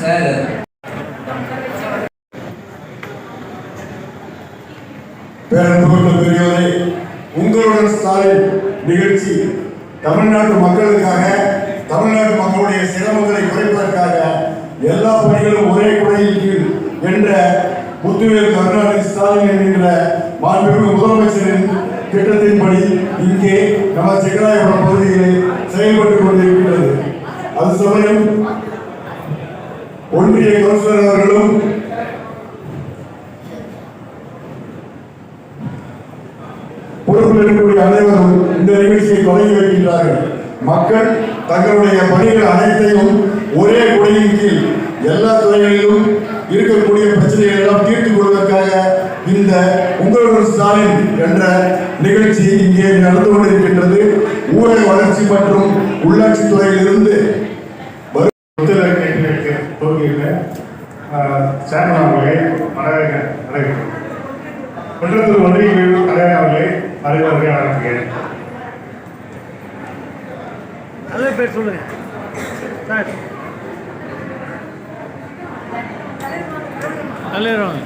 Sir பேரன்புள்ள பெரியவரே உங்களுடன் ஸ்டாலின் நிகழ்ச்சி தமிழ்நாட்டு மக்களுக்காக தமிழ்நாட்டு மக்களுடைய சிரமங்களை குறைப்பதற்காக எல்லா பணிகளும் ஒரே குடையின் கீழ் என்ற முத்துவேல் கருணாநிதி ஸ்டாலின் என்கின்ற மாண்புமிகு முதலமைச்சரின் திட்டத்தின்படி இங்கே நம்ம சிக்கலாயபுரம் பகுதியிலே செயல்பட்டுக் கொண்டிருக்கிறது. அது சமயம் ஒன்றிய கவுன்சிலர் அவர்களும் பொறுப்பில் இருக்கக்கூடிய அனைவரும் இந்த நிகழ்ச்சியை தொடங்கி வைக்கின்றார்கள். மக்கள் தங்களுடைய பணிகள் அனைத்தையும் ஒரே குடையின் கீழ் எல்லா துறைகளிலும் இருக்கக்கூடிய பிரச்சனைகள் எல்லாம் தீர்த்துக் கொள்வதற்காக இந்த உங்களுடன் ஸ்டாலின் என்ற நிகழ்ச்சி இங்கே நடந்து கொண்டிருக்கின்றது. ஊரக வளர்ச்சி மற்றும் உள்ளாட்சி துறையிலிருந்து துவங்கியிருக்கேன் சேர்மன் அவர்களே வரவேற்க வரவேற்கிறேன் குன்றத்தூர் ஒன்றிய குழு தலைவர் அவர்களே வரவேற்க ஆரம்பிக்கிறேன். நல்ல பேர் சொல்லுங்க. சார். தலைவர்.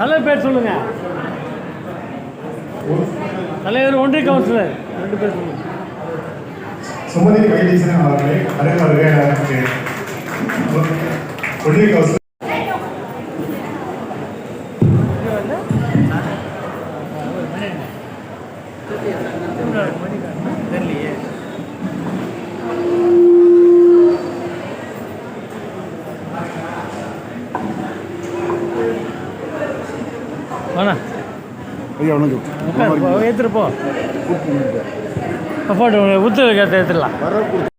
நல்ல பேர் சொல்லுங்க. தலைவர் ஒன்றிய கவுன்சிலர். ரெண்டு பேர் சொல்லுங்க. சுமதி வைத்தீசன் அவர்களே வரவேற்க ஆரம்பிக்கிறேன். ஒன்றிய கவுன்சிலர் தெரியலையே வாண்ணா உட்காரு, போ, ஏத்துட்டு போ. போட்டு உத்தரவு கேட்டு ஏற்றுலாம்